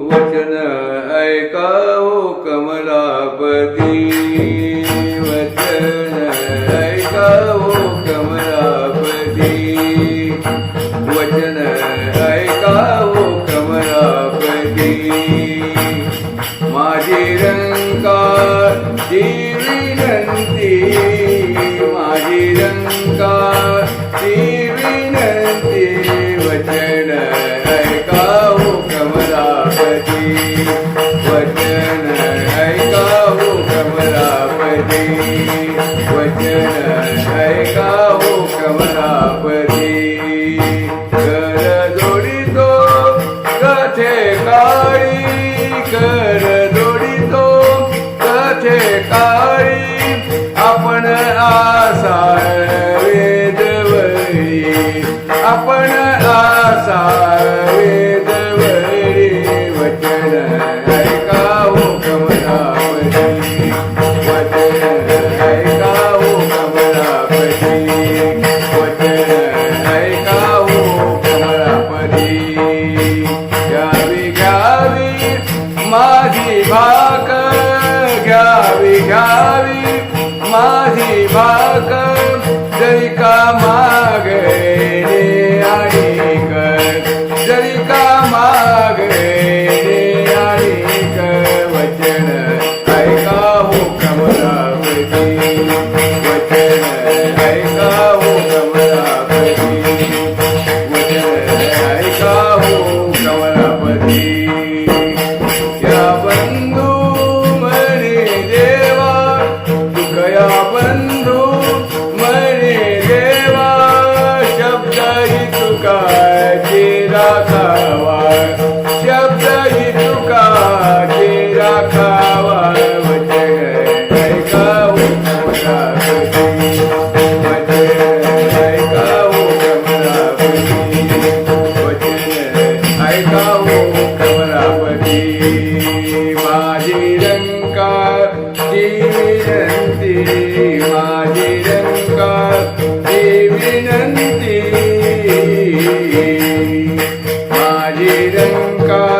वचन ऐकाओ कमलापती वचन ऐकाओ कमलापती वचन ऐकाओ कमलापती। माझी रंका जी विनंती माझी रंग वचन वचन ऐकावो कमलापती. वचन ऐकावो कमलापती. कर जोडितो कथे काळी. कर जोडितो कथे काळी. आपण आसाय माझी भाक घ्यावी घ्यावी. माझी भाक जरी का Yeah. विनंती माझी रंगा ही विनंती माझी रंगा